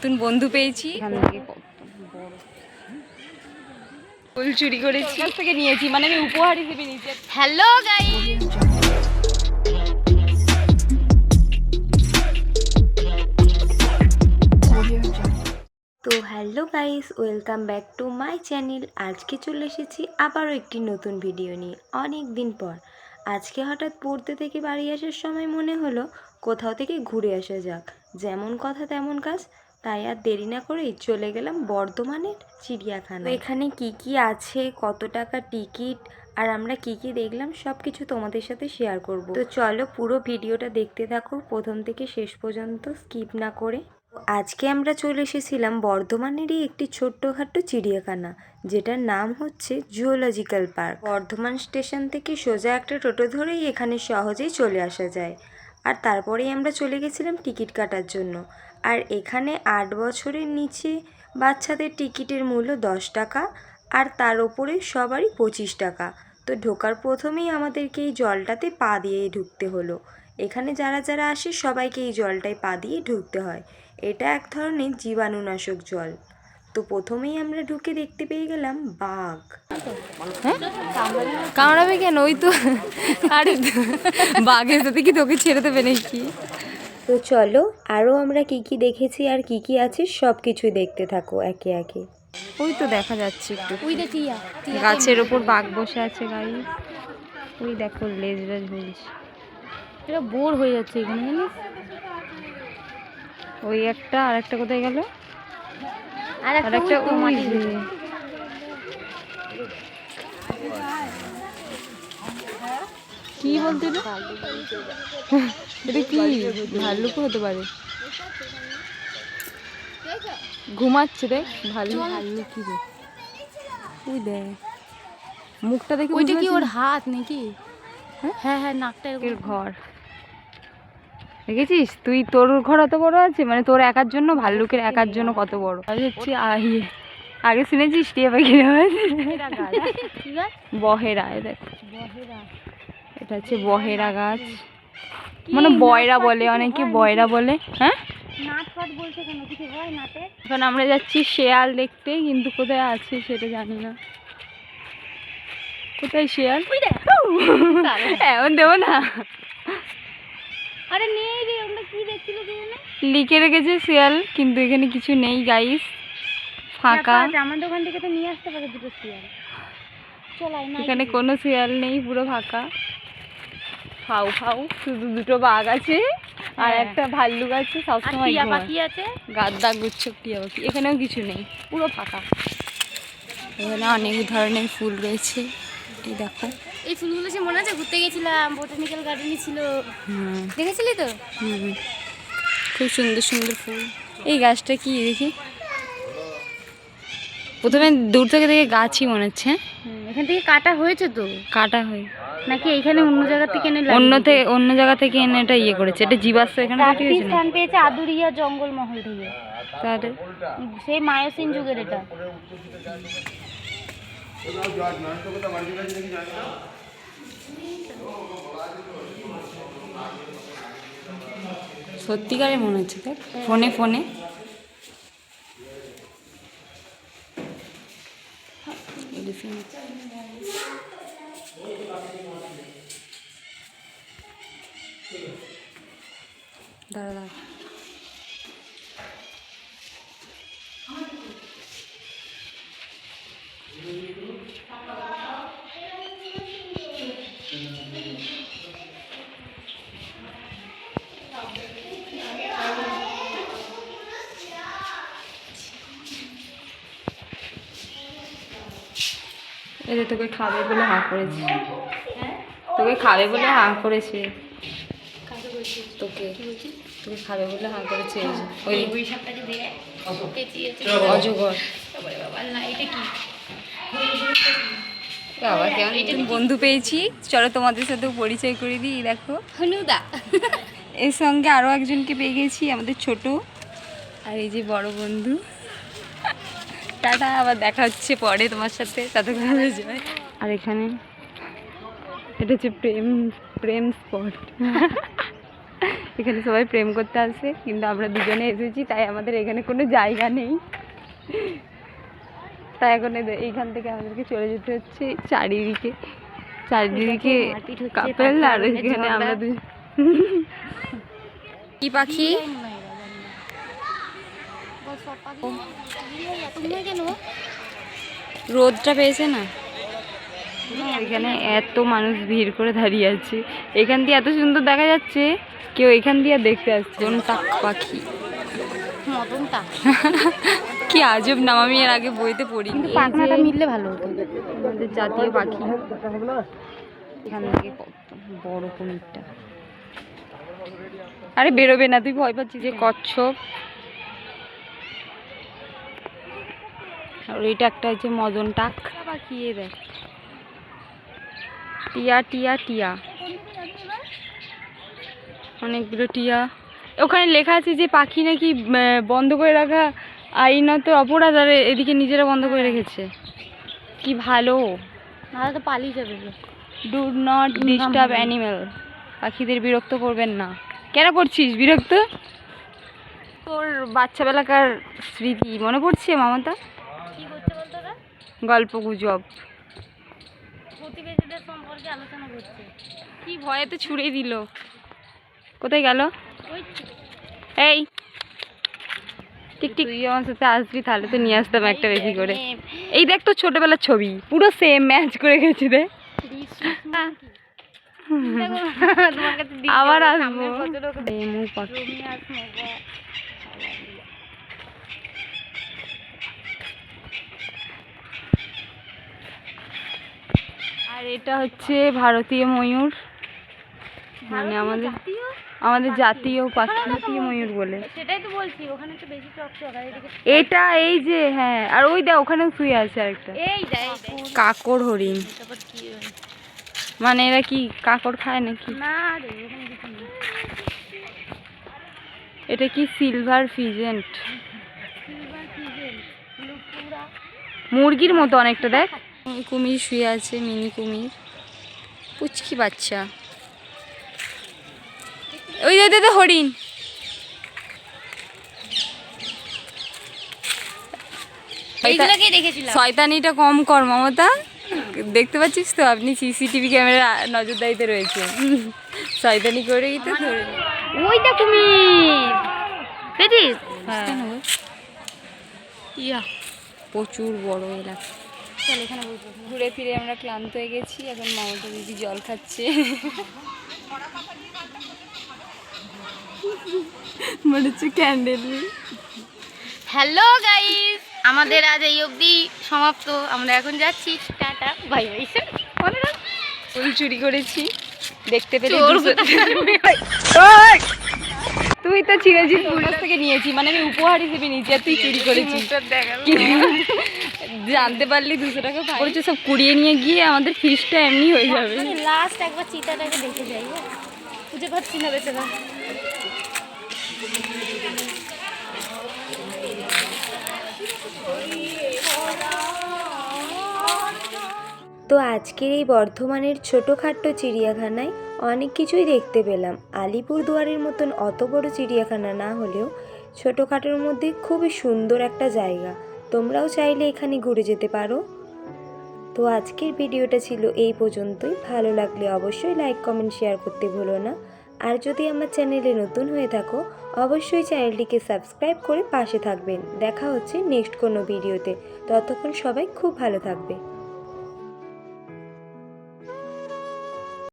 নতুন বন্ধু পেয়েছি। ফুল চুরি করেছি। থেকে নিয়েছি মানে আমি উপহার হিসেবে নিয়েছি হ্যালো গাইস। তো hello guys welcome back to my channel. আজকে চলে এসেছি আবারও একটি নতুন ভিডিও নিয়ে অনেক দিন পর। আজকে হঠাৎ পড়তে থেকে বাড়ি আসার সময় মনে হলো কোথাও থেকে ঘুরে আসা যাক। যেমন কথা তেমন কাজ তাই আর দেরি না করেই চলে গেলাম বর্ধমানের চিড়িয়াখানা এখানে কি কি আছে, কত টাকা টিকিট, আর আমরা কি কি দেখলাম সব কিছু তোমাদের সাথে শেয়ার করব। তো চলো পুরো ভিডিওটা দেখতে থাকো, প্রথম থেকে শেষ পর্যন্ত স্কিপ না করে। আজকে আমরা চলে এসেছিলাম বর্ধমানেরই একটি ছোট্টখাট্ট চিড়িয়াখানা, যেটার নাম হচ্ছে জুওলজিক্যাল পার্ক বর্ধমান স্টেশন থেকে সোজা একটা টোটো ধরেই এখানে সহজেই চলে আসা যায়। আর তারপরেই আমরা চলে গেছিলাম টিকিট কাটার জন্য। আর এখানে আট বছরের নিচে বাচ্চাদের টিকিটের মূল্য দশ টাকা আর তার ওপরে সবারই পঁচিশ টাকা। তো ঢোকার প্রথমেই আমাদেরকে এই জলটাতে পা দিয়ে ঢুকতে হলো। এখানে যারা যারা আসে সবাইকে এই জলটায় পা দিয়ে ঢুকতে হয়। এটা এক ধরনের জীবাণুনাশক জল। তো প্রথমেই আমরা ঢুকে দেখতে পেয়ে গেলাম বাঘ। কামড়াবে কেন? ওই তো। আরে বাঘের সাথে কি তোকে ছেড়ে দেবে নাকি? তো চলো আরও আমরা কি কি দেখেছি আর কি কি আছে সব কিছুই দেখতে থাকো একে একে। ওই তো দেখা যাচ্ছে একটু। ওই যে টিয়া গাছের ওপর বাঘ বসে আছে গাড়ি ওই দেখো লেজ লেজ বলছে এটা বোর হয়ে যাচ্ছে এখানে জানিস? ওই একটা আর একটা কোথায় গেল? আর আর একটা কি বলতে? এটা কি? ভাল্লুক হতে পারে। ঘুমাচ্ছে দেখ ভাল্লুক ভাল্লুক কি রে ওই দেখ। মুখটা দেখে ওইটা কি ওর হাত নাকি? হ্যাঁ? হ্যাঁ হ্যাঁ নাকটা এর ঘর। দেখেছিস? তুই তোর ঘর অত বড় আছে? মানে তোর একার জন্য ভাল্লুকের একার জন্য কত বড়? হচ্ছে আহি আগে শুনেছিস টিয়া আওয়াজ বহেরা দেখ। বহেরা। এটা হচ্ছে বহেরা গাছ। মানে বয়রা বলে অনেকে বয়রা বলে। হ্যাঁ? হয় এখন আমরা যাচ্ছি শেয়াল দেখতে কিন্তু কোথায় আছে সেটা জানি না। কোথায় শেয়াল? এমন দেবো না। আরে নেই রে আমরা কি দেখছিল কি জানে লিখে রেখেছে শেয়াল কিন্তু এখানে কিছু নেই গাইস ফাঁকা। আমার দোকান থেকে তো নিয়ে আসতে পারে দুটো শিয়াল। চলাই না এখানে কোনো শিয়াল নেই পুরো ফাঁকা। ফাউ ফাউ শুধু দুটো বাঘ আছে আর হ্যাঁ। একটা ভাল্লুক আছে সবসময় টিয়া। পাখি আছে? গাদ্দা গুচ্ছ টিয়া পাখি এখানেও কিছু নেই পুরো ফাঁকা। এখানে অনেক ধরনের ফুল রয়েছে এই দেখো। এই ফুলগুলো সে মনে আছে? ঘুরতে গেছিলাম বোটানিক্যাল গার্ডেনে ছিল। দেখেছিলি তো? খুব সুন্দর সুন্দর ফুল। এই গাছটা কি দেখি। প্রথমে দূর থেকে দেখে গাছই মনে হচ্ছে হ্যাঁ? এখান থেকে কাটা হয়েছে তো? কাটা হয় নাকি এখানে অন্য জায়গা থেকে এনে অন্য থেকে অন্য জায়গা থেকে এনে এটা ইয়ে করেছে। এটা জীবাশ্ম এখানে তৈরি প্রাকৃতিক হয়েছে স্থান পেয়েছে আদুরিয়া জঙ্গল মহল থেকে। তাহলে সেই মায়োসিন যুগের এটা। সত্যিকারে মনে হচ্ছে দেখ ফোনে ফোনে। Elephant. দাঁড়া দাঁড়া। এই তোকে খাবে বলে হাঁ করেছে। তোকে খাবে বলে হাঁ করেছে। তোকে তোকে খাবে বলে হাঁ করেছে ওই অজগর। বাবা কেমন? বন্ধু পেয়েছি। চলো তোমাদের সাথেও পরিচয় করে দিই দেখো। হনুদা। এর সঙ্গে আরও একজনকে পেয়ে গেছি আমাদের ছোট। আর এই যে বড় বন্ধু। টাটা আবার দেখা হচ্ছে পরে তোমার সাথে ততক্ষণ ভালো যায় আর এখানে এটা হচ্ছে প্রেম প্রেম স্পট এখানে সবাই প্রেম করতে আসে কিন্তু আমরা দুজনে এসেছি তাই আমাদের এখানে কোনো জায়গা নেই। তাই এখন এইখান থেকে আমাদেরকে চলে যেতে হচ্ছে চারিদিকে। চারিদিকে কাপেল আর এখানে আমরা। কি পাখি? রোদটা পেয়েছে না? এখানে এত মানুষ ভিড় করে দাঁড়িয়ে আছে। এখান দিয়ে এত সুন্দর দেখা যাচ্ছে কেউ এখান দিয়ে দেখতে আসছে কোন টাক পাখি। মতনটা কি আজব নাম আমি এর আগে বইতে পড়ি পাখনাটা মিললে ভালো হতো। আমাদের জাতীয় পাখি। এখান থেকে কত বড় কুমিরটা। আরে বেরোবে না তুই ভয় পাচ্ছিস যে কচ্ছপ। আর এটা একটা হচ্ছে মদন টাক। এ দেখ। টিয়া টিয়া টিয়া। অনেকগুলো টিয়া। ওখানে লেখা আছে যে পাখি নাকি বন্ধ করে রাখা আইনত অপরাধ আর এদিকে নিজেরা বন্ধ করে রেখেছে। কি ভালো। নাহলে তো পালিয়ে যাবে। ডু নট ডিস্টার্ব অ্যানিমেল পাখিদের বিরক্ত করবেন না। কেন করছিস? বিরক্ত? তোর বাচ্চাবেলাকার স্মৃতি মনে পড়ছে মামাতা কি করছে বলতো ওরা গল্প গুজব। প্রতিবেশীদের সম্পর্কে আলোচনা করছে। কি ভয়ে তো ছুড়েই দিল। কোথায় গেল? এই। ঠিক ঠিক তুই আমার সাথে আসবি তাহলে তো নিয়ে আসতাম একটা বেশি করে। এই দেখ। তো ছোটবেলার ছবি। পুরো সেম ম্যাচ করে গেছে রে আবার আসব। সামনের আর এটা হচ্ছে ভারতীয় ময়ূর। মানে আমাদের আমাদের জাতীয় পাখি জাতীয় ময়ূর। বলে। সেটাই তো বলছি ওখানে তো বেশি চকচক আর এদিকে এটা এই যে হ্যাঁ আর ওই দেখ ওখানেও শুয়ে আছে আরেকটা। এই কাকড় হরিণ। মানে এরা কি কাকড় খায় নাকি? না রে ওখানে এটা কি সিলভার ফিজেন্ট? মুরগির মতো অনেকটা দেখ। কুমির শুয়ে আছে মিনি কুমির। পুচকি বাচ্চা। ওই যে দে হরিণ। শয়তানিটা কম কর মমতা। দেখতে পাচ্ছিস তো? আপনি সিসিটিভি ক্যামেরা নজরদারিতে রয়েছে শয়তানি করেই তো ধরে ওইটা কুমির। পেয়েছিস হ্যাঁ। ইয়া। প্রচুর বড় এলাকা। চল এখানে বসবো ঘুরে ফিরে আমরা ক্লান্ত হয়ে গেছি এখন মমতা দিদি জল খাচ্ছে। মনে হচ্ছে ক্যান্ডেল হ্যালো গাইস আমাদের আজ এই অবধি সমাপ্ত। আমরা এখন যাচ্ছি টাটা বাই বাই মনে রাখ ফুল চুরি করেছি দেখতে পেলে! তুই তো ছিঁড়েছিস ফুল থেকে নিয়েছি মানে আমি উপহার হিসেবে নিয়েছি আর তুই চুরি করেছিস? জানতে পারলি দুশো টাকা পাই। সব কুড়িয়ে নিয়ে গিয়ে আমাদের ফিসটা এমনি হয়ে যাবে। লাস্ট একবার চিতাটাকে দেখে যাই হ্যাঁ? খুঁজে পাচ্ছি না বেচারা। তো আজকের এই বর্ধমানের ছোটোখাট্টো চিড়িয়াখানায় অনেক কিছুই দেখতে পেলাম। আলিপুর দুয়ারের মতন অত বড় চিড়িয়াখানা না হলেও ছোটোখাটোর মধ্যে খুবই সুন্দর একটা জায়গা। তোমরাও চাইলে এখানে ঘুরে যেতে পারো। তো আজকের ভিডিওটা ছিল এই পর্যন্তই। ভালো লাগলে অবশ্যই লাইক কমেন্ট শেয়ার করতে ভুলো না। আর যদি আমার চ্যানেলে নতুন হয়ে থাকো, অবশ্যই চ্যানেলটিকে সাবস্ক্রাইব করে পাশে থাকবেন। দেখা হচ্ছে নেক্সট কোনো ভিডিওতে। ততক্ষণ সবাই খুব ভালো থাকবে।